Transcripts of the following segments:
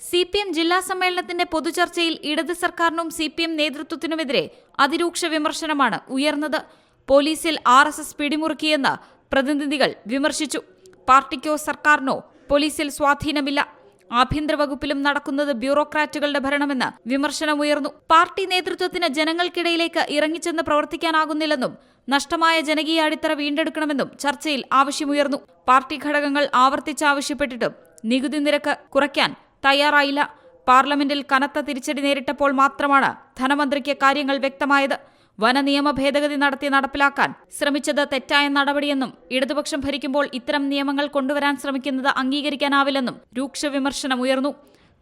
C P M ജില്ലാ സമ്മേളനത്തിന്റെ പൊതുചർച്ചയിൽ ഇടത് സർക്കാരിനും സി പി എം നേതൃത്വത്തിനുമെതിരെ അതിരൂക്ഷ വിമർശനമാണ് ഉയർന്നത്. പോലീസിൽ ആർ എസ് എസ് പിടിമുറുക്കിയെന്ന് പ്രതിനിധികൾ വിമർശിച്ചു. പാർട്ടിക്കോ സർക്കാരിനോ പോലീസിൽ സ്വാധീനമില്ല. ആഭ്യന്തര വകുപ്പിലും നടക്കുന്നത് ബ്യൂറോക്രാറ്റുകളുടെ ഭരണമെന്ന് വിമർശനമുയർന്നു. പാർട്ടി നേതൃത്വത്തിന് ജനങ്ങൾക്കിടയിലേക്ക് ഇറങ്ങിച്ചെന്ന് പ്രവർത്തിക്കാനാകുന്നില്ലെന്നും നഷ്ടമായ ജനകീയ അടിത്തറ വീണ്ടെടുക്കണമെന്നും ചർച്ചയിൽ ആവശ്യമുയർന്നു. പാർട്ടി ഘടകങ്ങൾ ആവർത്തിച്ചാവശ്യപ്പെട്ടിട്ടും നികുതി നിരക്ക് കുറയ്ക്കാൻ തയ്യാറായില്ല. പാർലമെന്റിൽ കനത്ത തിരിച്ചടി നേരിട്ടപ്പോൾ മാത്രമാണ് ധനമന്ത്രിക്ക് കാര്യങ്ങൾ വ്യക്തമായത്. വനനിയമ ഭേദഗതി നടത്തി നടപ്പിലാക്കാൻ ശ്രമിച്ചത് തെറ്റായ നടപടിയെന്നും ഇടതുപക്ഷം ഭരിക്കുമ്പോൾ ഇത്തരം നിയമങ്ങൾ കൊണ്ടുവരാൻ ശ്രമിക്കുന്നത് അംഗീകരിക്കാനാവില്ലെന്നും രൂക്ഷ വിമർശനമുയർന്നു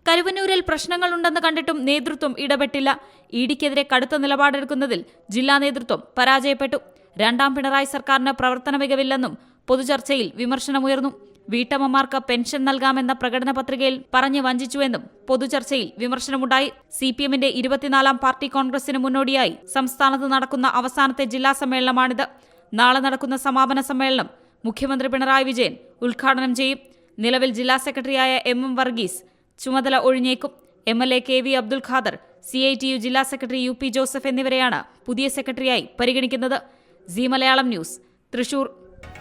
കരുവന്നൂരിൽ പ്രശ്നങ്ങളുണ്ടെന്ന് കണ്ടിട്ടും നേതൃത്വം ഇടപെട്ടില്ല. ഇഡിക്കെതിരെ കടുത്ത നിലപാടെടുക്കുന്നതിൽ ജില്ലാ നേതൃത്വം പരാജയപ്പെട്ടു. രണ്ടാം പിണറായി സർക്കാരിന് പ്രവർത്തന മികവില്ലെന്നും പൊതുചർച്ചയിൽ വിമർശനമുയർന്നു. വീട്ടമ്മമാർക്ക് പെൻഷൻ നൽകാമെന്ന പ്രകടന പത്രികയിൽ പറഞ്ഞു വഞ്ചിച്ചുവെന്നും പൊതുചർച്ചയിൽ വിമർശനമുണ്ടായി. സി പി എമ്മിന്റെ ഇരുപത്തിനാലാം പാർട്ടി കോൺഗ്രസിന് മുന്നോടിയായി സംസ്ഥാനത്ത് നടക്കുന്ന അവസാനത്തെ ജില്ലാ സമ്മേളനമാണിത്. നാളെ നടക്കുന്ന സമാപന സമ്മേളനം മുഖ്യമന്ത്രി പിണറായി വിജയൻ ഉദ്ഘാടനം ചെയ്യും. നിലവിൽ ജില്ലാ സെക്രട്ടറിയായ എം എം വർഗീസ് ചുമതല ഒഴിഞ്ഞേക്കും. M L A K V Abdul Khader C I T U ജില്ലാ സെക്രട്ടറി യു പി ജോസഫ് എന്നിവരെയാണ് പുതിയ സെക്രട്ടറിയായി പരിഗണിക്കുന്നത്. C Malayalam news Thrissur.